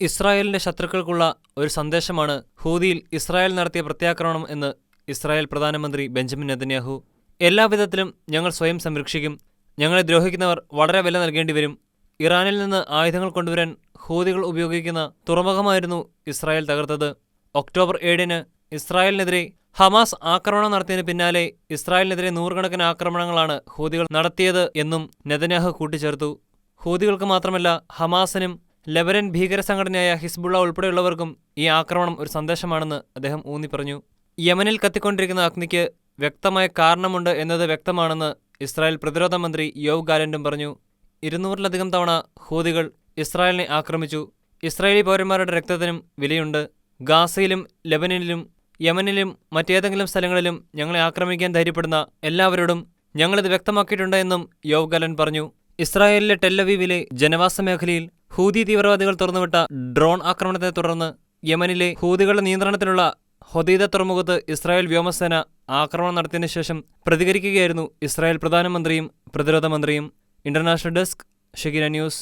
ഇസ്രായേലിന്റെ ശത്രുക്കൾക്കുള്ള ഒരു സന്ദേശമാണ് ഹൂതിയിൽ ഇസ്രായേൽ നടത്തിയ പ്രത്യാക്രമണം എന്ന് ഇസ്രായേൽ പ്രധാനമന്ത്രി ബെഞ്ചമിൻ നെതന്യാഹു. എല്ലാവിധത്തിലും ഞങ്ങൾ സ്വയം സംരക്ഷിക്കും. ഞങ്ങളെ ദ്രോഹിക്കുന്നവർ വളരെ വില നൽകേണ്ടി വരും. ഇറാനിൽ നിന്ന് ആയുധങ്ങൾ കൊണ്ടുവരാൻ ഹൂതികൾ ഉപയോഗിക്കുന്ന തുറമുഖമായിരുന്നു ഇസ്രായേൽ തകർത്തത്. ഒക്ടോബർ ഏഴിന് ഇസ്രായേലിനെതിരെ ഹമാസ് ആക്രമണം നടത്തിയതിന് പിന്നാലെ ഇസ്രായേലിനെതിരെ നൂറുകണക്കിന് ആക്രമണങ്ങളാണ് ഹൂതികൾ നടത്തിയത് എന്നും നെതന്യാഹു കൂട്ടിച്ചേർത്തു. ഹൂതികൾക്ക് മാത്രമല്ല ഹമാസിനും ലെബനൻ ഭീകര സംഘടനയായ ഹിസ്ബുള്ള ഉൾപ്പെടെയുള്ളവർക്കും ഈ ആക്രമണം ഒരു സന്ദേശമാണെന്ന് അദ്ദേഹം ഊന്നി പറഞ്ഞു. യമനിൽ കത്തിക്കൊണ്ടിരിക്കുന്ന അഗ്നിക്ക് വ്യക്തമായ കാരണമുണ്ട് എന്നത് വ്യക്തമാണെന്ന് ഇസ്രായേൽ പ്രതിരോധ മന്ത്രി യോവ് ഗാലൻഡും പറഞ്ഞു. ഇരുന്നൂറിലധികം തവണ ഹൂതികൾ ഇസ്രായേലിനെ ആക്രമിച്ചു. ഇസ്രായേലി പൗരന്മാരുടെ രക്തത്തിനും വിലയുണ്ട്. ഗാസയിലും ലെബനനിലും യമനിലും മറ്റേതെങ്കിലും സ്ഥലങ്ങളിലും ഞങ്ങളെ ആക്രമിക്കാൻ ധൈര്യപ്പെടുന്ന എല്ലാവരോടും ഞങ്ങളിത് വ്യക്തമാക്കിയിട്ടുണ്ട് എന്നും യോവ് ഗാലൻ പറഞ്ഞു. ഇസ്രായേലിലെ ടെല്ലവീവിലെ ജനവാസ മേഖലയിൽ ഹൂതി തീവ്രവാദികൾ തുറന്നുവിട്ട ഡ്രോൺ ആക്രമണത്തെ തുടർന്ന് യമനിലെ ഹൂതികളുടെ നിയന്ത്രണത്തിലുള്ള ഹൊദീദ തുറമുഖത്ത് ഇസ്രായേൽ വ്യോമസേന ആക്രമണം നടത്തിയതിനു ശേഷം പ്രതികരിക്കുകയായിരുന്നു ഇസ്രായേൽ പ്രധാനമന്ത്രിയും പ്രതിരോധ മന്ത്രിയും. International desk Shegina news.